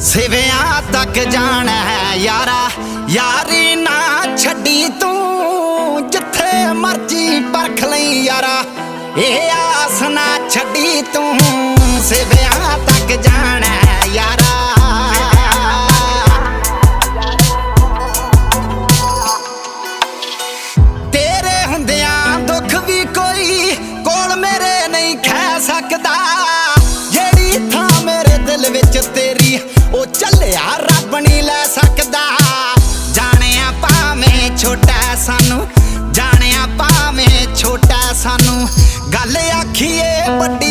ਸਿਵਿਆਂ ਤੱਕ ਜਾਣਾ ਹੈ ਯਾਰਾ, ਯਾਰੀ ਨਾ ਛੱਡੀ ਤੂੰ। ਜਿੱਥੇ ਮਰਜ਼ੀ ਪਰਖ ਲਈ ਯਾਰਾ, ਇਹ ਆਸ ਨਾ ਛੱਡੀ ਤੂੰ। ਸਿਵਿਆਂ ਤੱਕ ਜਾਣਾ ਹੈ ਯਾਰਾ। ਤੇਰੇ ਹੁੰਦਿਆਂ ਦੁੱਖ ਵੀ ਕੋਈ ਕੋਲ ਮੇਰੇ ਨਹੀਂ ਖੈ ਸਕਦਾ। ਛੋਟਾ ਸਾਨੂੰ ਜਾਣਿਆ ਭਾਵੇਂ ਛੋਟਾ ਸਾਨੂੰ। ਗੱਲ ਆਖੀਏ ਵੱਡੀ